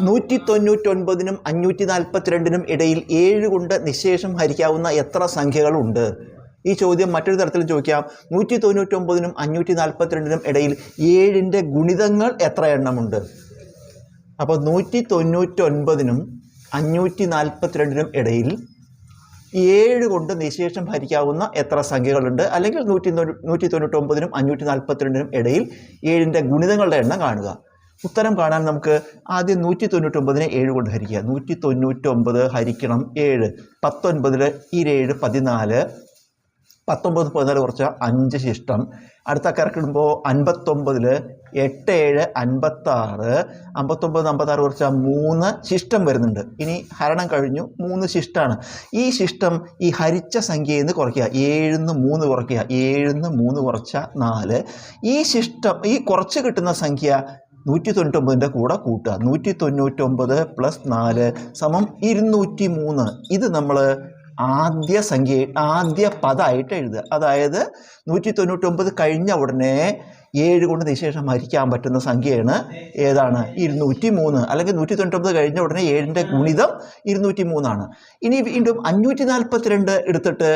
നൂറ്റി തൊണ്ണൂറ്റൊൻപതിനും അഞ്ഞൂറ്റി നാൽപ്പത്തിരണ്ടിനും ഇടയിൽ ഏഴ് കൊണ്ട് നിശേഷം ഹരിക്കാവുന്ന എത്ര സംഖ്യകളുണ്ട്? ഈ ചോദ്യം മറ്റൊരു തരത്തിൽ ചോദിക്കാം. നൂറ്റി തൊണ്ണൂറ്റൊമ്പതിനും അഞ്ഞൂറ്റി നാൽപ്പത്തിരണ്ടിനും ഇടയിൽ ഏഴിന്റെ ഗുണിതങ്ങൾ എത്ര എണ്ണമുണ്ട്? അപ്പോൾ നൂറ്റി തൊണ്ണൂറ്റൊൻപതിനും അഞ്ഞൂറ്റി നാൽപ്പത്തിരണ്ടിനും ഇടയിൽ ഏഴ് കൊണ്ട് നിശേഷം ഭരിക്കാവുന്ന എത്ര സംഖ്യകളുണ്ട്? അല്ലെങ്കിൽ നൂറ്റി നൂറ്റി തൊണ്ണൂറ്റൊമ്പതിനും അഞ്ഞൂറ്റി നാൽപ്പത്തിരണ്ടിനും ഇടയിൽ ഏഴിന്റെ ഗുണിതങ്ങളുടെ എണ്ണം കാണുക. ഉത്തരം കാണാൻ നമുക്ക് ആദ്യം നൂറ്റി തൊണ്ണൂറ്റൊമ്പതിനെ ഏഴ് കൊണ്ട് ഹരിക്കുക. നൂറ്റി തൊണ്ണൂറ്റൊമ്പത് ഹരിക്കണം ഏഴ്. പത്തൊൻപതിൽ ഇരേഴ് പതിനാല്. പത്തൊമ്പത് പതിനാല് കുറച്ച് അഞ്ച് ശിഷ്ടം. അടുത്ത കറക്കിടുമ്പോൾ അൻപത്തൊമ്പതിൽ എട്ട് ഏഴ് അൻപത്താറ്. അമ്പത്തൊമ്പത് അമ്പത്താറ് കുറച്ച് മൂന്ന് ശിഷ്ടം വരുന്നുണ്ട്. ഇനി ഹരണം കഴിഞ്ഞു. മൂന്ന് ശിഷ്ടമാണ് ഈ ശിഷ്ടം ഈ ഹരിച്ച സംഖ്യയിൽ നിന്ന് കുറയ്ക്കുക. ഏഴിന്ന് മൂന്ന് കുറയ്ക്കുക. ഏഴിന്ന് മൂന്ന് കുറച്ച നാല്. ഈ ശിഷ്ടം ഈ കുറച്ച് കിട്ടുന്ന സംഖ്യ നൂറ്റി തൊണ്ണൂറ്റൊമ്പതിന്റെ കൂടെ കൂട്ടുക. നൂറ്റി തൊണ്ണൂറ്റൊമ്പത് പ്ലസ് നാല് സമം ഇരുന്നൂറ്റി മൂന്ന് ഇത് നമ്മൾ ആദ്യ സംഖ്യ ആദ്യ പദമായിട്ട് എഴുതുക. അതായത് നൂറ്റി തൊണ്ണൂറ്റൊമ്പത് കഴിഞ്ഞ ഉടനെ ഏഴ് കൊണ്ട് നിശേഷം ഹരിക്കാൻ പറ്റുന്ന സംഖ്യയാണ് ഏതാണ്? ഇരുന്നൂറ്റി മൂന്ന് അല്ലെങ്കിൽ നൂറ്റി തൊണ്ണൂറ്റൊമ്പത് കഴിഞ്ഞ ഉടനെ ഏഴിന്റെ ഗുണിതം ഇരുന്നൂറ്റി മൂന്നാണ് ഇനി വീണ്ടും അഞ്ഞൂറ്റി നാൽപ്പത്തിരണ്ട് എടുത്തിട്ട്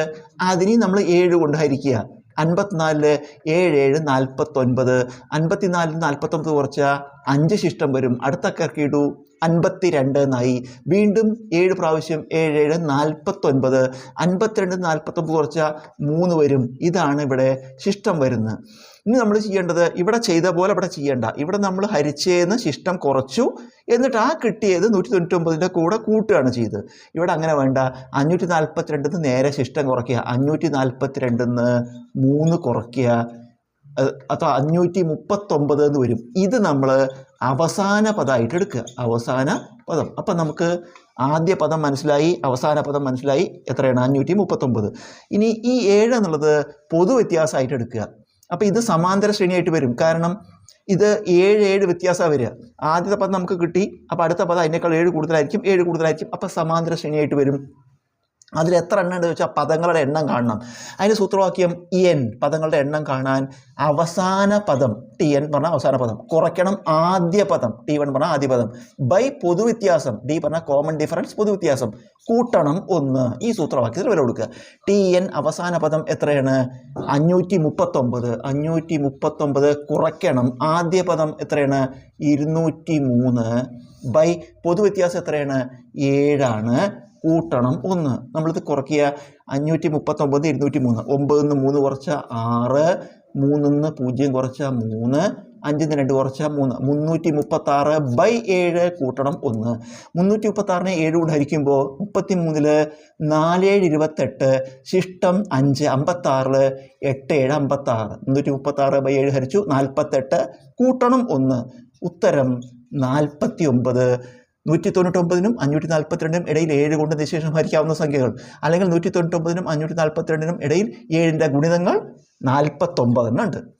അതിനെ നമ്മൾ ഏഴ് കൊണ്ട് ഹരിക്കുക. അൻപത്തിനാലിൽ ഏഴ് ഏഴ് നാൽപ്പത്തൊൻപത് അൻപത്തിനാലിൽ നാൽപ്പത്തൊമ്പത് കുറച്ച അഞ്ച് ശിഷ്ടം വരും. അടുത്ത കർക്കിടു അൻപത്തി രണ്ട് എന്നായി വീണ്ടും ഏഴ് പ്രാവശ്യം ഏഴ് ഏഴ് നാൽപ്പത്തൊൻപത് അൻപത്തിരണ്ട് നാൽപ്പത്തൊമ്പത് കുറച്ച മൂന്ന് വരും. ഇതാണ് ഇവിടെ ശിഷ്ടം വരുന്നത് ഇനി നമ്മൾ ചെയ്യേണ്ടത് ഇവിടെ ചെയ്ത പോലെ ഇവിടെ ചെയ്യേണ്ട. ഇവിടെ നമ്മൾ ഹരിച്ചേന്ന് ശിഷ്ടം കുറച്ചു. എന്നിട്ട് ആ കിട്ടിയത് നൂറ്റി തൊണ്ണൂറ്റൊമ്പതിന്റെ കൂടെ കൂട്ടുകയാണ് ചെയ്തത്. ഇവിടെ അങ്ങനെ വേണ്ട. അഞ്ഞൂറ്റി നാൽപ്പത്തിരണ്ടിൽ നിന്ന് നേരെ ശിഷ്ടം കുറയ്ക്കുക. അഞ്ഞൂറ്റി നാൽപ്പത്തിരണ്ടിൽ നിന്ന് മൂന്ന് കുറയ്ക്കുക. അപ്പോൾ അഞ്ഞൂറ്റി മുപ്പത്തൊമ്പത് എന്ന് വരും. ഇത് നമ്മൾ അവസാന പദമായിട്ട് എടുക്കുക. അവസാന പദം. അപ്പം നമുക്ക് ആദ്യ പദം മനസ്സിലായി അവസാന പദം മനസ്സിലായി. എത്രയാണ്? അഞ്ഞൂറ്റി മുപ്പത്തൊമ്പത് ഇനി ഈ ഏഴ് എന്നുള്ളത് പൊതു വ്യത്യാസമായിട്ട് എടുക്കുക. അപ്പോൾ ഇത് സമാന്തര ശ്രേണിയായിട്ട് വരും. കാരണം ഇത് ഏഴ് ഏഴ് വ്യത്യാസമാണ് വരിക. ആദ്യത്തെ പദം നമുക്ക് കിട്ടി. അപ്പോൾ അടുത്ത പദം അതിനേക്കാൾ ഏഴ് കൂടുതലായിരിക്കും. ഏഴ് കൂടുതലായിരിക്കും. അപ്പോൾ സമാന്തര ശ്രേണിയായിട്ട് വരും. അതിൽ എത്ര എണ്ണം ഉണ്ട് വെച്ചാൽ പദങ്ങളുടെ എണ്ണം കാണണം. അതിന് സൂത്രവാക്യം എൻ പദങ്ങളുടെ എണ്ണം കാണാൻ അവസാന പദം ടി എൻ പറഞ്ഞാൽ അവസാന പദം. കുറയ്ക്കണം ആദ്യ പദം ടി വൺ പറഞ്ഞാൽ ആദ്യ പദം. ബൈ പൊതുവ്യത്യാസം ഡി പറഞ്ഞാൽ കോമൺ ഡിഫറൻസ് പൊതുവ്യത്യാസം. കൂട്ടണം ഒന്ന് ഈ സൂത്രവാക്യത്തിൽ വില കൊടുക്കുക. ടി എൻ അവസാന പദം എത്രയാണ്? അഞ്ഞൂറ്റി മുപ്പത്തൊമ്പത് അഞ്ഞൂറ്റി മുപ്പത്തൊമ്പത് കുറയ്ക്കണം. ആദ്യ പദം എത്രയാണ്? ഇരുന്നൂറ്റി മൂന്ന് ബൈ പൊതുവ്യത്യാസം എത്രയാണ്? ഏഴാണ്. കൂട്ടണം. ഒന്ന് നമ്മളിത് കുറയ്ക്കുക. അഞ്ഞൂറ്റി മുപ്പത്തൊമ്പത് ഇരുന്നൂറ്റി മൂന്ന് ഒമ്പതിൽ നിന്ന് മൂന്ന് കുറച്ച ആറ്. മൂന്നിൽ നിന്ന് പൂജ്യം കുറച്ച മൂന്ന്. അഞ്ചിൽ നിന്ന് രണ്ട് കുറച്ച മൂന്ന്. മുന്നൂറ്റി മുപ്പത്താറ് ബൈ ഏഴ് കൂട്ടണം ഒന്ന്. മുന്നൂറ്റി മുപ്പത്താറിനെ ഏഴ് കൊണ്ട് ഹരിക്കുമ്പോൾ മുപ്പത്തി മൂന്നിൽ നാല് ഏഴ് ഇരുപത്തെട്ട് ശിഷ്ടം അഞ്ച് അമ്പത്താറിൽ എട്ട് ഏഴ് അമ്പത്താറ്. മുന്നൂറ്റി മുപ്പത്താറ് ബൈ ഏഴ് ഹരിച്ചു നാൽപ്പത്തെട്ട്. കൂട്ടണം ഒന്ന്. ഉത്തരം നാൽപ്പത്തി ഒമ്പത് നൂറ്റി തൊണ്ണൂറ്റൊമ്പതിനും അഞ്ഞൂറ്റി നാൽപ്പത്തിരണ്ടിനും ഇടയിൽ ഏഴ് കൊണ്ട് നിശേഷം ഹരിക്കാവുന്ന സംഖ്യകൾ. അല്ലെങ്കിൽ നൂറ്റി തൊണ്ണൂറ്റൊമ്പതിനും അഞ്ഞൂറ്റി നാൽപ്പത്തിരണ്ടിനും ഇടയിൽ ഏഴിന്റെ ഗുണിതങ്ങൾ നാൽപ്പത്തൊമ്പതെണ്ണം ഉണ്ട്.